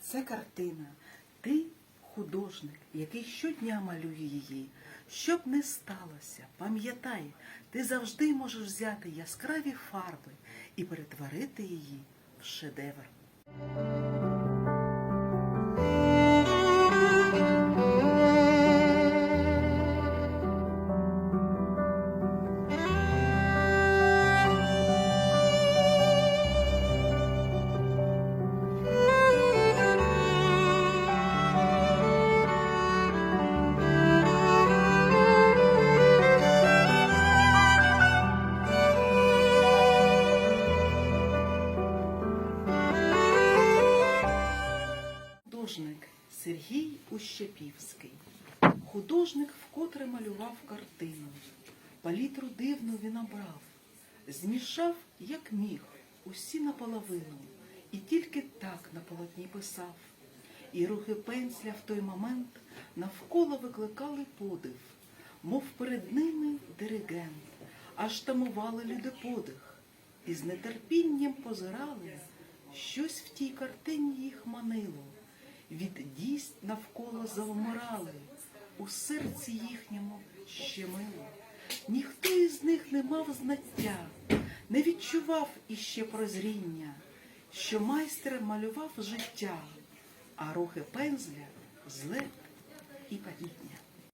Це картина. Ти художник, який щодня малює її. Щоб не сталося, пам'ятай, ти завжди можеш взяти яскраві фарби і перетворити її в шедевр. Художник Сергій Ущепівський. Художник вкотре малював картину. Палітру дивну він обрав, змішав, як міг, усі наполовину, і тільки так на полотні писав. І рухи пенсля в той момент навколо викликали подив, мов перед ними диригент, аж тамували люди подих, і з нетерпінням позирали, щось в тій картині їх манило. Від дійсть навколо завмирали, у серці їхньому щемило. Ніхто із них не мав знаття, не відчував іще прозріння, що майстер малював життя, а рухи пензля зле і падіння.